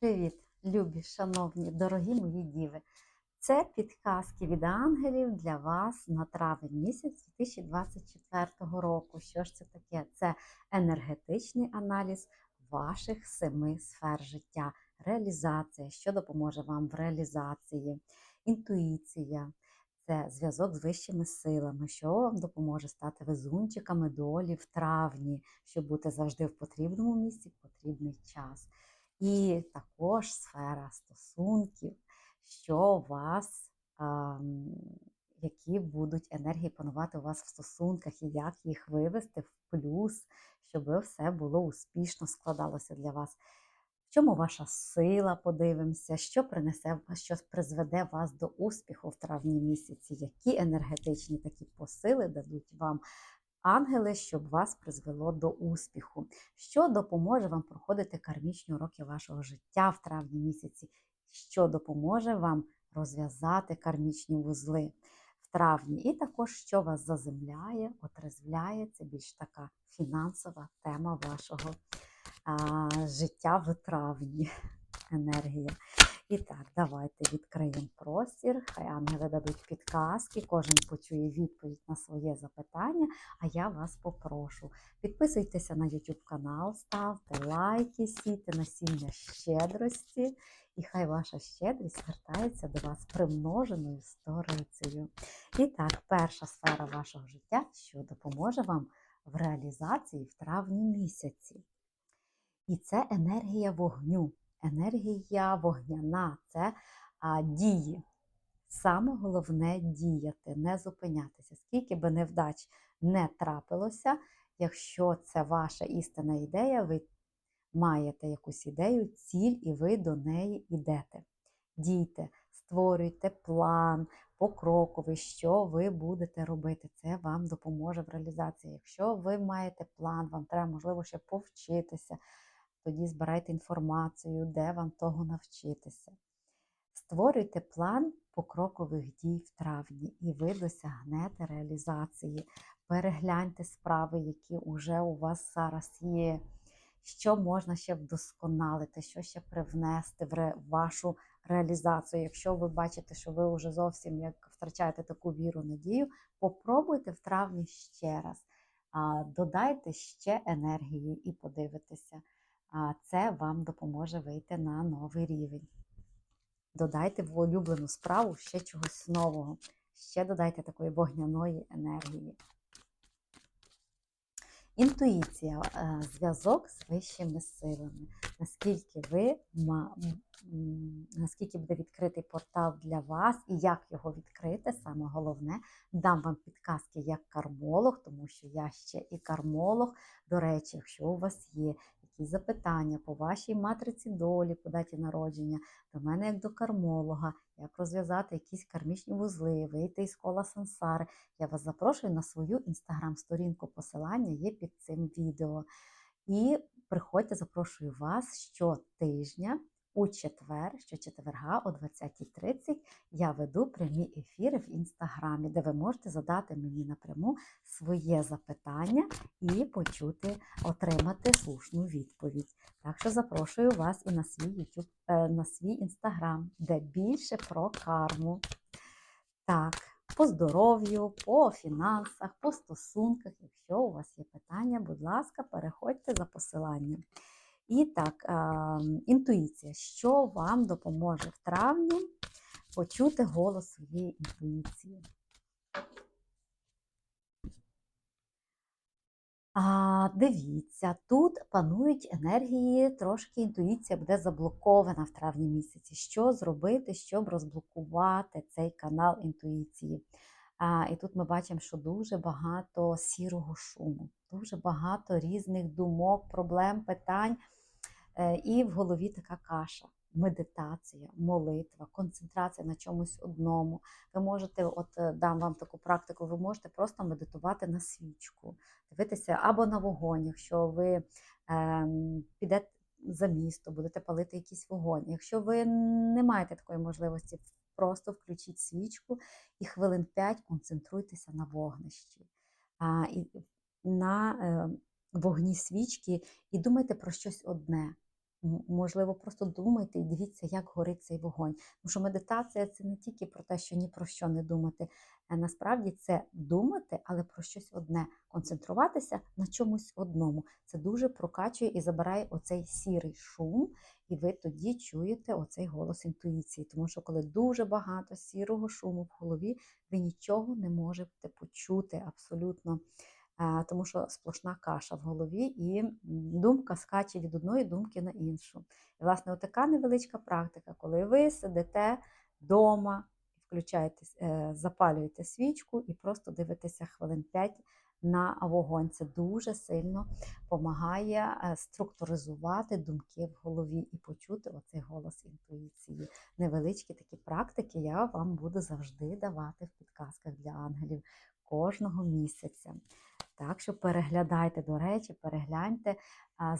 Привіт, любі, шановні, дорогі мої діви! Це підказки від ангелів для вас на травень місяць 2024 року. Що ж це таке? Це енергетичний аналіз ваших семи сфер життя, реалізація, що допоможе вам в реалізації, інтуїція. Це зв'язок з вищими силами, що вам допоможе стати везунчиками долі в травні, щоб бути завжди в потрібному місці в потрібний час. І також сфера стосунків, що у вас, які будуть енергії панувати у вас в стосунках, і як їх вивести в плюс, щоб все було успішно складалося для вас. В чому ваша сила, подивимося, що принесе, що призведе вас до успіху в травні місяці, які енергетичні такі посили дадуть вам ангели, щоб вас призвело до успіху, що допоможе вам проходити кармічні уроки вашого життя в травні місяці, що допоможе вам розв'язати кармічні вузли в травні, і також що вас заземляє, отрезвляє. Це більш така фінансова тема вашого а, життя в травні. Енергія. І так, давайте відкриємо простір. Хай ангели дадуть підказки, кожен почує відповідь на своє запитання. А я вас попрошу. Підписуйтеся на YouTube канал, ставте лайки, сійте насіння щедрості, і хай ваша щедрість звертається до вас примноженою сторицею. І так, перша сфера вашого життя, що допоможе вам в реалізації в травні місяці. І це енергія вогню. Енергія вогняна це а, дії. Саме головне діяти, не зупинятися. Скільки би невдач не трапилося, якщо це ваша істинна ідея, ви маєте якусь ідею, ціль, і ви до неї йдете. Дійте, створюйте план покроковий, що ви будете робити. Це вам допоможе в реалізації. Якщо ви маєте план, вам треба, можливо, ще повчитися тоді збирайте інформацію, де вам того навчитися. Створюйте план покрокових дій в травні, і ви досягнете реалізації. Перегляньте справи, які вже у вас зараз є, що можна ще вдосконалити, що ще привнести в вашу реалізацію. Якщо ви бачите, що ви вже зовсім як втрачаєте таку віру, надію, попробуйте в травні ще раз. Додайте ще енергії і подивитеся а це вам допоможе вийти на новий рівень. Додайте в улюблену справу ще чогось нового, ще додайте такої вогняної енергії. Інтуїція, е, зв'язок з вищими силами. Наскільки ви наскільки буде відкритий портал для вас і як його відкрити, саме головне, дам вам підказки як кармолог, тому що я ще і кармолог. До речі, якщо у вас є якісь запитання по вашій матриці долі, по даті народження, до мене як до кармолога, як розв'язати якісь кармічні вузли, вийти із кола сансари. Я вас запрошую на свою інстаграм-сторінку. Посилання є під цим відео. І приходьте, запрошую вас щотижня у четвер, щочетверга о 20.30 я веду прямі ефіри в інстаграмі, де ви можете задати мені напряму своє запитання і почути, отримати слушну відповідь. Так що запрошую вас і на свій YouTube, е, на свій інстаграм, де більше про карму. Так, по здоров'ю, по фінансах, по стосунках. Якщо у вас є питання, будь ласка, переходьте за посиланням. І так, інтуїція, що вам допоможе в травні почути голос своєї інтуїції. А, Дивіться, тут панують енергії, трошки інтуїція буде заблокована в травні місяці. Що зробити, щоб розблокувати цей канал інтуїції? А, І тут ми бачимо, що дуже багато сірого шуму, дуже багато різних думок, проблем, питань. Е, і в голові така каша. Медитація, молитва, концентрація на чомусь одному. Ви можете, от е, дам вам таку практику, ви можете просто медитувати на свічку, дивитися або на вогонь, якщо ви е, підете за місто, будете палити якийсь вогонь. Якщо ви не маєте такої можливості, просто включіть свічку і хвилин 5 концентруйтеся на вогнищі. А, і на е, вогні свічки і думайте про щось одне. Можливо, просто думайте і дивіться, як горить цей вогонь. Тому що медитація це не тільки про те, що ні про що не думати. Е, Насправді це думати, але про щось одне, концентруватися на чомусь одному. Це дуже прокачує і забирає оцей сірий шум, і ви тоді чуєте оцей голос інтуїції. Тому що коли дуже багато сірого шуму в голові, ви нічого не можете почути абсолютно. Е, Тому що сплошна каша в голові, і думка скаче від одної думки на іншу. І, власне, отака невеличка практика, коли ви сидите вдома, включаєте, е, запалюєте свічку і просто дивитеся хвилин 5 на вогонь. Це дуже сильно допомагає е, структуризувати думки в голові і почути оцей голос інтуїції. Невеличкі такі практики я вам буду завжди давати в підказках для ангелів кожного місяця. Так що переглядайте, до речі, перегляньте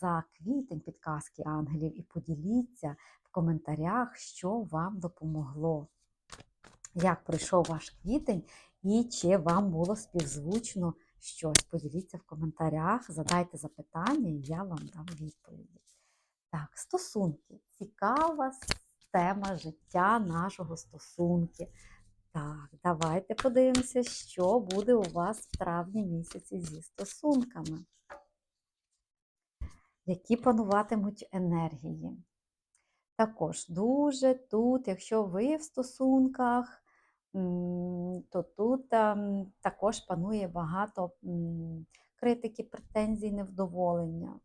за квітень підказки ангелів і поділіться в коментарях, що вам допомогло. Як пройшов ваш квітень і чи вам було співзвучно щось? Поділіться в коментарях, задайте запитання, і я вам дам відповіді. Так, стосунки. Цікава тема життя нашого стосунки. Так, давайте подивимося, що буде у вас в травні місяці зі стосунками. Які пануватимуть енергії. Також дуже тут, якщо ви в стосунках, то тут ем, також панує багато критики, претензій, невдоволення.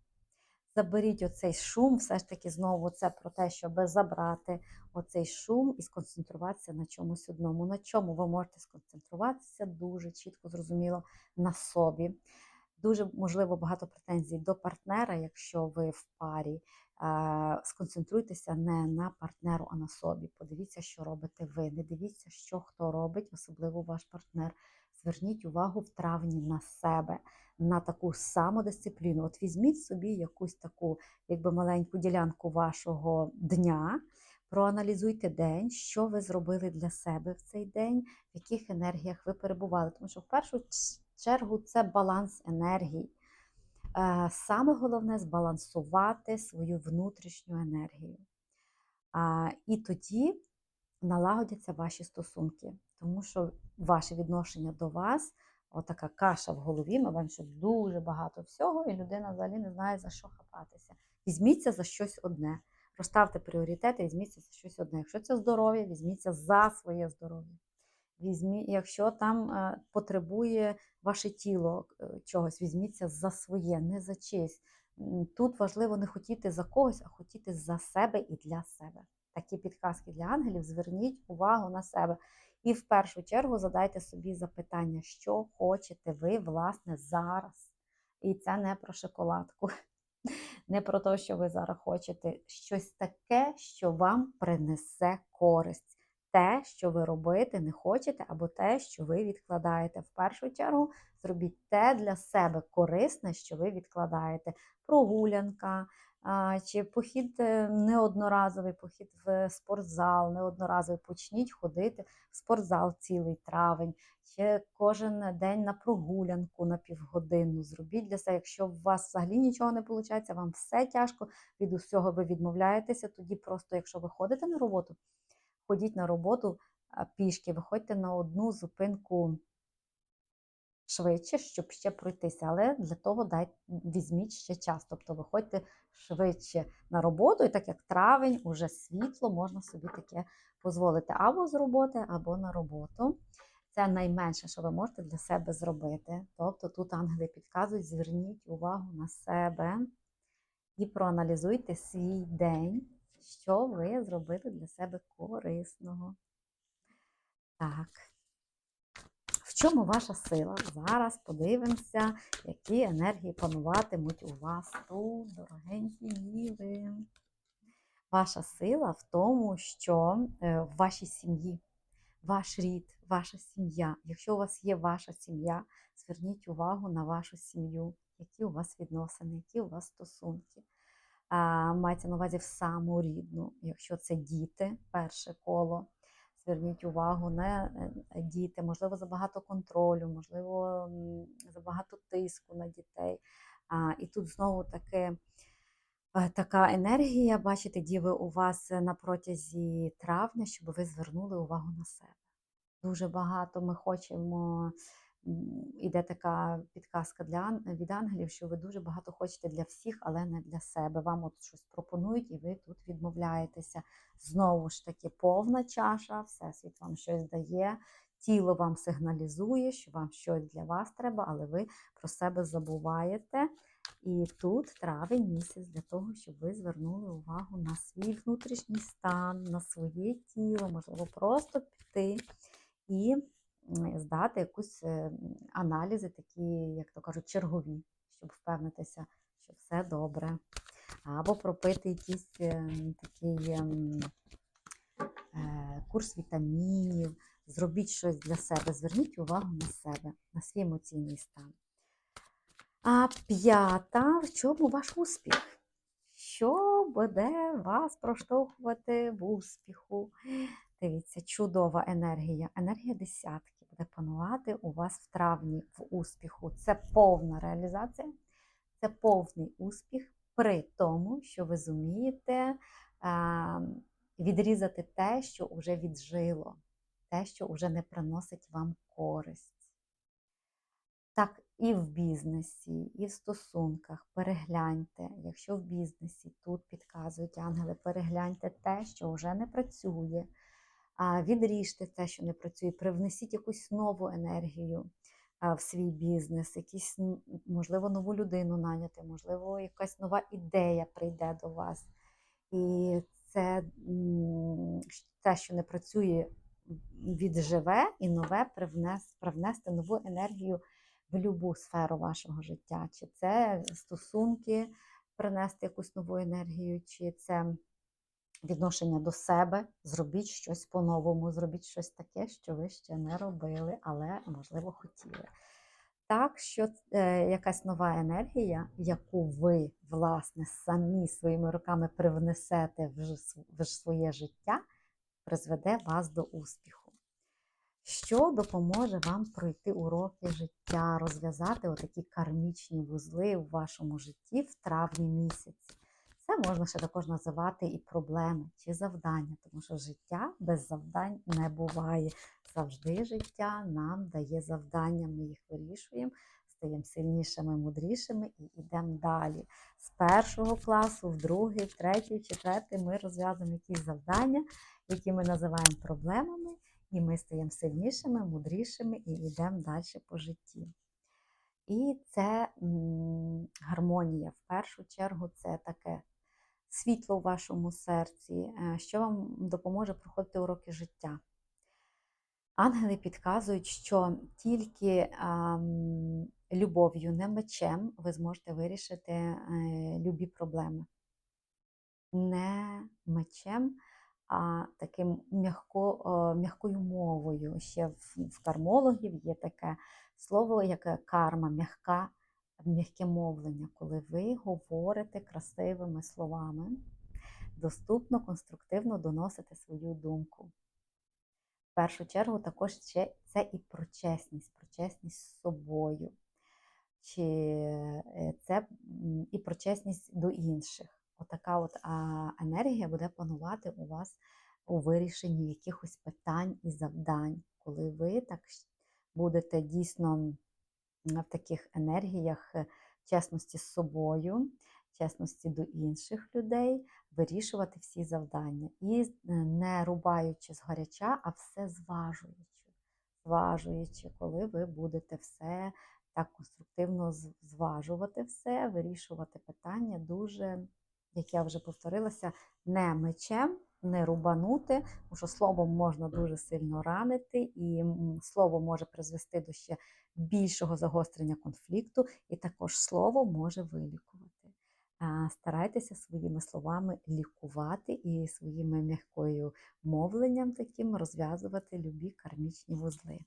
Заберіть оцей шум, все ж таки знову це про те, щоб забрати оцей шум і сконцентруватися на чомусь одному. На чому ви можете сконцентруватися дуже чітко, зрозуміло, на собі. Дуже можливо багато претензій до партнера, якщо ви в парі. Сконцентруйтеся не на партнеру, а на собі. Подивіться, що робите ви. Не дивіться, що хто робить, особливо ваш партнер. Зверніть увагу в травні на себе, на таку самодисципліну. От візьміть собі якусь таку, якби маленьку ділянку вашого дня. Проаналізуйте день, що ви зробили для себе в цей день, в яких енергіях ви перебували. Тому що в першу чергу це баланс енергії. Е, Саме головне збалансувати свою внутрішню енергію. І тоді налагодяться ваші стосунки, тому що ваше відношення до вас, отака каша в голові, ми бачимо, що дуже багато всього, і людина взагалі не знає, за що хапатися. Візьміться за щось одне. Розставте пріоритети, візьміться за щось одне. Якщо це здоров'я, візьміться за своє здоров'я. Візьмі, якщо там е, потребує ваше тіло е, чогось, візьміться за своє, не за чисть. Тут важливо не хотіти за когось, а хотіти за себе і для себе. Такі підказки для ангелів. Зверніть увагу на себе. І в першу чергу задайте собі запитання, що хочете ви, власне, зараз. І це не про шоколадку, не про те, що ви зараз хочете. Щось таке, що вам принесе користь те, що ви робити не хочете, або те, що ви відкладаєте. В першу чергу зробіть те для себе корисне, що ви відкладаєте. Прогулянка, чи похід е, неодноразовий похід в спортзал, неодноразовий почніть ходити в спортзал цілий травень, чи кожен день на прогулянку на півгодину. Зробіть для себе, якщо у вас взагалі нічого не виходить, вам все тяжко, від усього ви відмовляєтеся, тоді просто, якщо ви ходите на роботу, ходіть на роботу пішки, виходьте на одну зупинку швидше, щоб ще пройтися. Але для того дайте, візьміть ще час. Тобто виходьте швидше на роботу, і так як травень, уже світло, можна собі таке дозволити або з роботи, або на роботу. Це найменше, що ви можете для себе зробити. Тобто тут ангели підказують, зверніть увагу на себе і проаналізуйте свій день, що ви зробили для себе корисного. Так. Чому ваша сила? Зараз подивимося, які енергії пануватимуть у вас тут, дорогенькі діви. Ваша сила в тому, що е, в вашій сім'ї, ваш рід, ваша сім'я. Якщо у вас є ваша сім'я, зверніть увагу на вашу сім'ю, які у вас відносини, які у вас стосунки. Мається на увазі в саму рідну, якщо це діти, перше коло. Зверніть увагу на е, діти, можливо, забагато контролю, можливо, забагато тиску на дітей. І тут знову таки е, така енергія, бачите, діви у вас на протязі травня, щоб ви звернули увагу на себе. Дуже багато ми хочемо. Іде така підказка для від ангелів, що ви дуже багато хочете для всіх, але не для себе. Вам от щось пропонують, і ви тут відмовляєтеся. Знову ж таки, повна чаша, всесвіт вам щось дає, тіло вам сигналізує, що вам щось для вас треба, але ви про себе забуваєте. І тут травень місяць для того, щоб ви звернули увагу на свій внутрішній стан, на своє тіло, можливо, просто піти і здати якусь е, аналізи, такі, як то кажуть, чергові, щоб впевнитися, що все добре. Або пропити якийсь е, такий ем, е, курс вітамінів, зробіть щось для себе, зверніть увагу на себе, на свій емоційний стан. А п'ята, в чому ваш успіх? Що буде вас проштовхувати в успіху? Дивіться, чудова енергія. Енергія десятки буде панувати у вас в травні в успіху. Це повна реалізація, це повний успіх при тому, що ви зумієте а, відрізати те, що вже віджило, те, що вже не приносить вам користь. Так, і в бізнесі, і в стосунках перегляньте, якщо в бізнесі тут підказують ангели, перегляньте те, що вже не працює, відріжте те, що не працює, привнесіть якусь нову енергію в свій бізнес, якісь, можливо, нову людину наняти, можливо, якась нова ідея прийде до вас. І це те, що не працює, відживе і нове привнес, привнести нову енергію в будь-яку сферу вашого життя. Чи це стосунки, принести якусь нову енергію, чи це відношення до себе, зробіть щось по-новому, зробіть щось таке, що ви ще не робили, але, можливо, хотіли. Так, що е, якась нова енергія, яку ви, власне, самі своїми руками привнесете в, в своє життя, призведе вас до успіху. Що допоможе вам пройти уроки життя, розв'язати отакі кармічні вузли в вашому житті в травні місяці? Це можна ще також називати і проблеми чи завдання, тому що життя без завдань не буває. Завжди життя нам дає завдання, ми їх вирішуємо, стаємо сильнішими, мудрішими і йдемо далі. З першого класу, в другий, в третій, в четвертий ми розв'язуємо якісь завдання, які ми називаємо проблемами, і ми стаємо сильнішими, мудрішими і йдемо далі по житті. І це гармонія. В першу чергу це таке світло у вашому серці, е, що вам допоможе проходити уроки життя. Ангели підказують, що тільки любов'ю, не мечем, ви зможете вирішити е, любі проблеми. Не мечем, а таким м'яко, м'якою мовою. Ще в, в кармологів є таке слово, як карма, м'яка, м'яке мовлення, коли ви говорите красивими словами, доступно, конструктивно доносите свою думку. В першу чергу також це і про чесність, про чесність з собою. Чи е, це і про чесність до інших. Отака от енергія буде панувати у вас у вирішенні якихось питань і завдань, коли ви так будете дійсно в таких енергіях е, чесності з собою, чесності до інших людей, вирішувати всі завдання. І е, не рубаючи згоряча, а все зважуючи. Зважуючи, коли ви будете все так конструктивно зважувати все, вирішувати питання дуже, як я вже повторилася, не мечем, не рубанути, тому що словом можна дуже сильно ранити, і слово може призвести до ще більшого загострення конфлікту, і також слово може вилікувати. Старайтеся своїми словами лікувати і своїми м'якою мовленням таким розв'язувати любі кармічні вузли.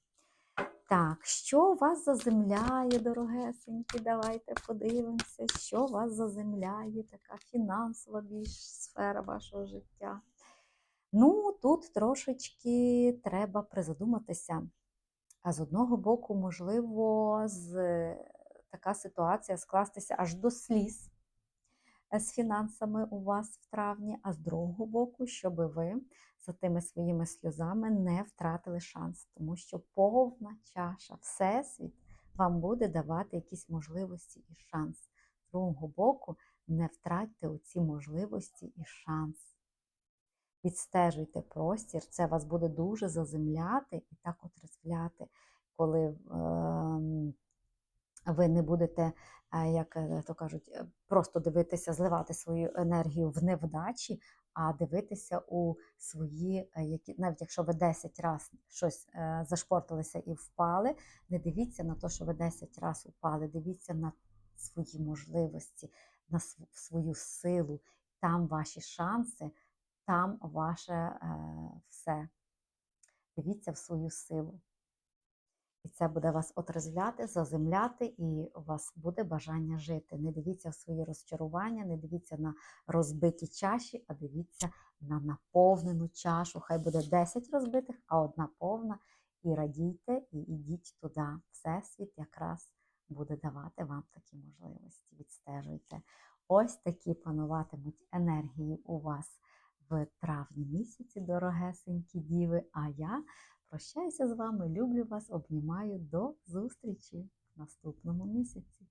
Так, що вас заземляє, дорогесенькі? Давайте подивимося, що вас заземляє, така фінансова більш сфера вашого життя. Ну, тут трошечки треба призадуматися. А з одного боку, можливо, з, така ситуація скластися аж до сліз. е, з фінансами у вас в травні, а з другого боку, щоб ви за тими своїми сльозами не втратили шанс, тому що повна чаша, всесвіт вам буде давати якісь можливості і шанс. З другого боку, не втратьте оці можливості і шанс. Відстежуйте простір, це вас буде дуже заземляти і так от розвляти, коли ем, ви не будете, е, як е, то кажуть, е, просто дивитися, зливати свою енергію в невдачі, а дивитися у свої, е, які, навіть якщо ви 10 разів щось е, зашпортилися і впали, не дивіться на те, що ви 10 разів упали, дивіться на свої можливості, на св- свою силу, там ваші шанси, там ваше е, все. Дивіться в свою силу. І це буде вас отрезвляти, заземляти, і у вас буде бажання жити. Не дивіться в свої розчарування, не дивіться на розбиті чаші, а дивіться на наповнену чашу. Хай буде 10 розбитих, а одна повна. І радійте, і йдіть туди. Всесвіт якраз буде давати вам такі можливості. Відстежуйте. Ось такі пануватимуть енергії у вас в травні місяці, дорогесенькі діви. А я прощаюся з вами, люблю вас, обнімаю. До зустрічі в наступному місяці.